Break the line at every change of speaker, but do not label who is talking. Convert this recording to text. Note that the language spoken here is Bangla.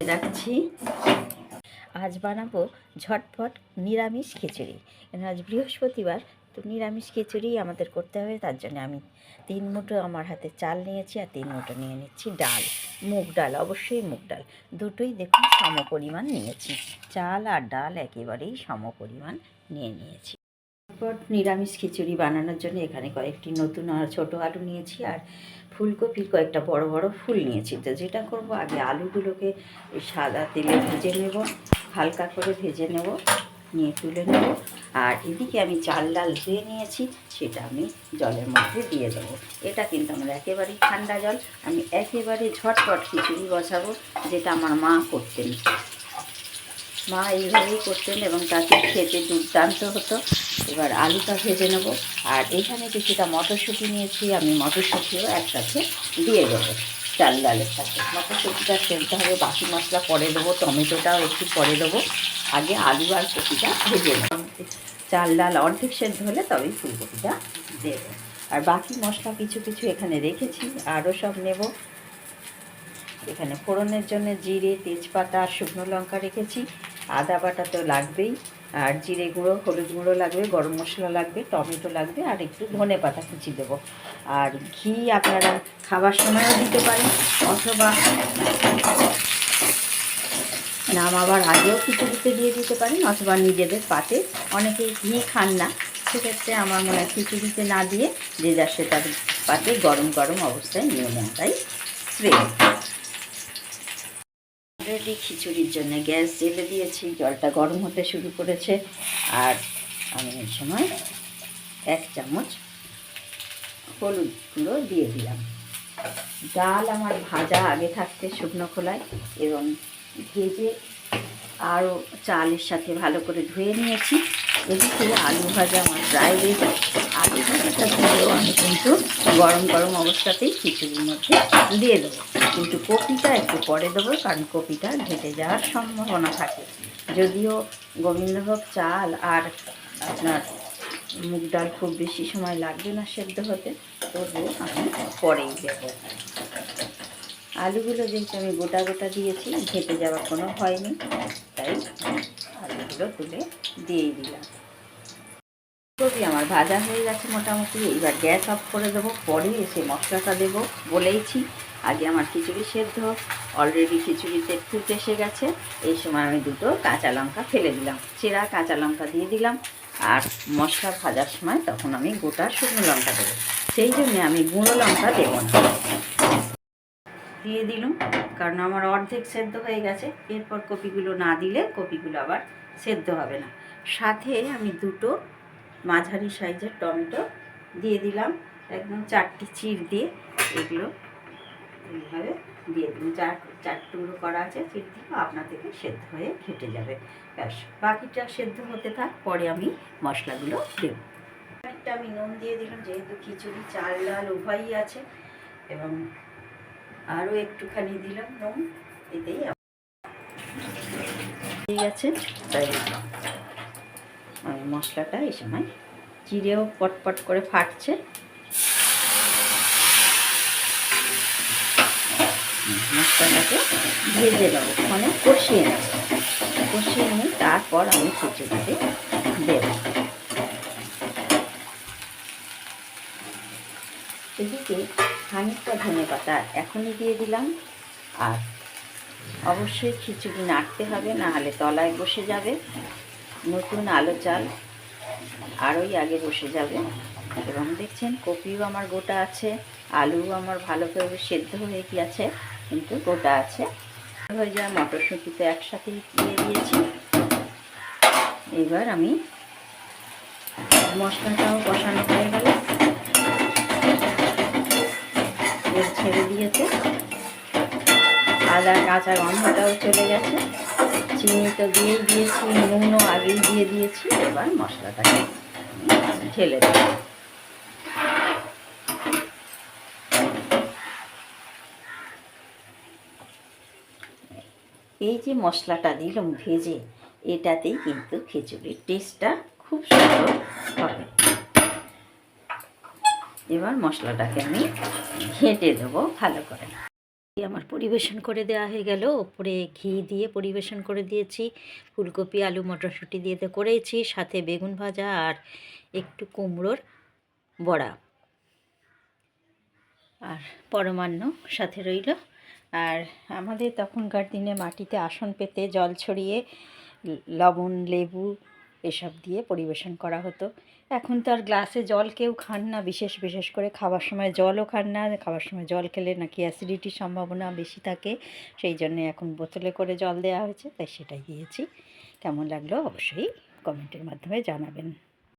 রাখছি আজ বানাবো ঝটফট নিরামিষ খিচুড়ি। কেন আজ বৃহস্পতিবার, তো নিরামিষ খিচুড়ি আমাদের করতে হবে, তার জন্য আমি তিন মুঠো আমার হাতে চাল নিয়েছি আর তিন মুঠো নিয়ে নিচ্ছি ডাল, মুগ ডাল, অবশ্যই মুগ ডাল। দুটোই দেখুন সম পরিমাণ নিয়েছি। চাল আর ডাল একেবারেই সম পরিমাণ নিয়ে নিয়েছি। ঝটপট নিরামিষ খিচুড়ি বানানোর জন্য এখানে কয়েকটি নতুন আর ছোটো আলু নিয়েছি আর ফুলকপির কয়েকটা বড় বড় ফুল নিয়েছি। তো যেটা করব, আগে আলুগুলোকে সাদা তেলে ভেজে নেব, হালকা করে ভেজে নেব, নিয়ে তুলে নেব। আর এদিকে আমি চাল ডাল ধুয়ে নিয়েছি, সেটা আমি জলের মধ্যে দিয়ে দেবো। এটা কিন্তু আমার একেবারেই ঠান্ডা জল। আমি একেবারে ঝটপট খিচুড়ি বসাবো, যেটা আমার মা করতেন। মা এইভাবেই করতেন এবং তাকে খেতে দুর্দান্ত হতো। এবার আলুটা ভেজে নেব। আর এখানে কিছুটা মটরশুঁটি নিয়েছি, আমি মটরশুঁটিও একসাথে দিয়ে দেবো চাল ডালের সাথে। মটরশুঁটিটা সেদ্ধ হবে, বাকি মশলা পরে দেবো, টমেটোটাও একটু পরে দেবো। আগে আলু আর কপিটা ভেজে নেব। চাল ডাল অর্ধেক সেদ্ধ হলে তবেই ফুলকপিটা দেবো। আর বাকি মশলা কিছু কিছু এখানে রেখেছি, আরও সব নেব। এখানে ফোড়নের জন্য জিরে, তেজপাতা আর শুকনো লঙ্কা রেখেছি। আদা বাটা তো লাগবেই, আর জিরে গুঁড়ো, হলুদ গুঁড়ো লাগবে, গরম মশলা লাগবে, টমেটো লাগবে, আর একটু ধনে পাতা কুচি দেবো। আর ঘি আপনারা খাবার সময়ও দিতে পারেন, অথবা নামাবার আগেও খিচুড়িতে দিয়ে দিতে পারেন, অথবা নিজেদের পাতে। অনেকে ঘি খান না, সেক্ষেত্রে আমার মনে হয় খিচুড়িতে না দিয়ে যে যার সে তার পাতে গরম গরম অবস্থায় নিয়ে নেওয়াটাই শ্রেয়। অলরেডি খিচুড়ির জন্য গ্যাস জেলে দিয়েছি, জলটা গরম হতে শুরু করেছে। আর আমি এই সময় এক চামচ হলুদ গুঁড়ো দিয়ে দিলাম। ডাল আমার ভাজা আগে থাকতে শুকনো খোলায় এবং ভেজে আরও চালের সাথে ভালো করে ধুয়ে নিয়েছি। এদিকে আলু ভাজা আমার প্রায় রেডি আলু ভাজাটা দিয়েও আমি কিন্তু গরম গরম অবস্থাতেই খিচুড়ির মধ্যে দিয়ে দেবো। কিন্তু কপিটা একটু পরে দেবো, কারণ কপিটা ঘেটে যাওয়ার সম্ভাবনা থাকে। যদিও গোবিন্দভোগ চাল আর আপনার মুগ ডাল খুব বেশি সময় লাগবে না সেদ্ধ হতে, তবুও আমি পরেই দেবো। আলুগুলো যেহেতু আমি গোটা গোটা দিয়েছি, ঘেটে যাওয়ার কোনো ভয় নেই তাই আলুগুলো তুলে দিয়েই দিলাম। কপি আমার ভাজা হয়ে গেছে মোটামুটি, এইবার গ্যাস অফ করে দেবো, পরে এসে মশলাটা দেবো বলেইছি। আগে আমার খিচুড়ি সেদ্ধ অলরেডি খিচুড়িতে ফুট এসে গেছে। এই সময় আমি দুটো কাঁচা লঙ্কা ফেলে দিলাম। চেরা কাঁচা লঙ্কা দিয়ে দিলাম। আর মশলা ভাজার সময় তখন আমি গোটা শুকনো লঙ্কা দেবো। সেই জন্যে আমি গুঁড়ো লঙ্কা দেবো দিয়ে দিলাম, কারণ আমার অর্ধেক সেদ্ধ হয়ে গেছে। এরপর কপিগুলো না দিলে কপিগুলো আবার সেদ্ধ হবে না। সাথে আমি দুটো মাঝারি সাইজের টমেটো দিয়ে দিলাম। একদম চারটি চির দিয়ে এগুলো এইভাবে দিয়ে দিন। চার চার টুকরো করা আছে চির দিয়ে আপনা থেকে সেদ্ধ হয়ে ঘেটে যাবে। ব্যাস, বাকিটা সেদ্ধ হতে থাক, পরে আমি মশলাগুলো দেব। একটা আমি নুন দিয়ে দিলাম, যেহেতু খিচুড়ি, চাল, ডাল উভয়ই আছে, এবং আরও একটুখানি দিলাম নুন, এতেই আছে তাই আমি মশলাটা এই সময় জিরেও পটপট করে ফাটছে। মশলাটাকে ভেজে দেবো মানে কষিয়ে নেব। কষিয়ে নিয়ে তারপর আমি খিচুড়িতে দেব। এদিকে খানিকটা ধনে পাতা এখনই দিয়ে দিলাম। আর অবশ্যই খিচুড়ি নাড়তে হবে না হলে তলায় বসে যাবে। নতুন আলো চাল আরোই আগে বসে যাবে। এবং দেখছেন কপিও আমার গোটা আছে, আলুও আমার ভালো করে সেদ্ধ হয়ে গিয়েছে। কিন্তু গোটা আছে। হয়ে যায় মটরশুঁটি তো একসাথে দিয়ে দিয়েছি। এবার আমি মশলাটাও কষানো হয়ে গেল। ছেড়ে দিয়েছে। আদা, কাঁচা গন্ধটাও চলে গেছে। চিনি তো দিয়েই দিয়েছি, নুনও আগেই দিয়ে দিয়েছি। এবার মশলাটাকে ঢেলে দেব। এই যে মশলাটা দিলাম ভেজে, এটাতেই কিন্তু খিচুড়ির টেস্টটা খুব সুন্দর হবে। এবার মশলাটাকে আমি ঘেঁটে দেবো ভালো করে। আমার পরিবেশন করে দেওয়া হয়ে গেল। ওপরে ঘি দিয়ে পরিবেশন করে দিয়েছি। ফুলকপি, আলু, মটরশুঁটি দিয়ে তো করেছি। সাথে বেগুন ভাজা আর একটু কুমড়োর বড়া। আর পরমান্ন সাথে রইল আর আমাদের তখনকার দিনে মাটিতে আসন পেতে জল ছড়িয়ে, লবণ, লেবু এসব দিয়ে পরিবেশন করা হতো। এখন তো আর গ্লাসে জল কেউ খান না, বিশেষ বিশেষ করে খাবার সময় জলও খান না খাবার সময় জল খেলে নাকি অ্যাসিডিটির সম্ভাবনা বেশি থাকে, সেই জন্যে এখন বোতলে করে জল দেওয়া হয়েছে, তাই সেটাই দিয়েছি। কেমন লাগল অবশ্যই কমেন্টের মাধ্যমে জানাবেন।